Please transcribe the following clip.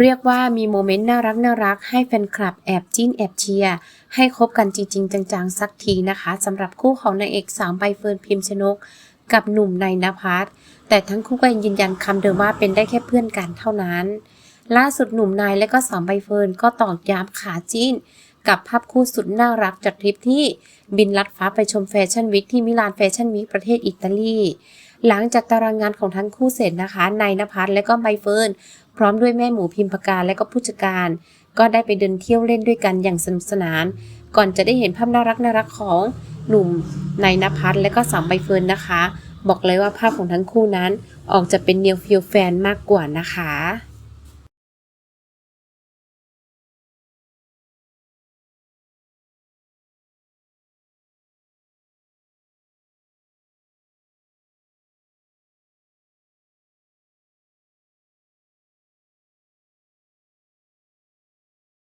เรียกว่ามีโมเมนต์น่ารักน่ารักให้แฟนคลับแอบจิ้นแอบเชียร์ ให้คบกันจริง ๆ จังๆ สักทีนะคะสำหรับคู่ของนางเอกสาวใบเฟิร์นพิมชนก กับหนุ่มนายนภัสแต่ทั้งคู่ก็ยังยืนยันคำเดิมว่าเป็นได้แค่เพื่อนกันเท่านั้น ล่าสุดหนุ่มนายและก็สาวใบเฟิร์นก็ตอกย้ำขาจิ้น กับภาพคู่สุดน่ารักจากทริปที่บินลัดฟ้าไปชมแฟชั่นวิกที่มิลานแฟชั่นวีคประเทศอิตาลี หลังจากตารางงานของทั้งคู่เสร็จนะคะนายนภัสและก็ใบเฟิร์นพร้อมด้วยแม่หมูพิมพกาและก็ผู้จัดการ ก็ได้ไปเดินเที่ยวเล่นด้วยกันอย่างสนุกสนาน ก่อนจะได้เห็นภาพน่ารักน่ารักของหนุ่มนายนภัสและก็สาวใบเฟิร์นนะคะ บอกเลยว่าภาพของทั้งคู่นั้นออกจะเป็นเนียวฟิลแฟนมากกว่านะคะ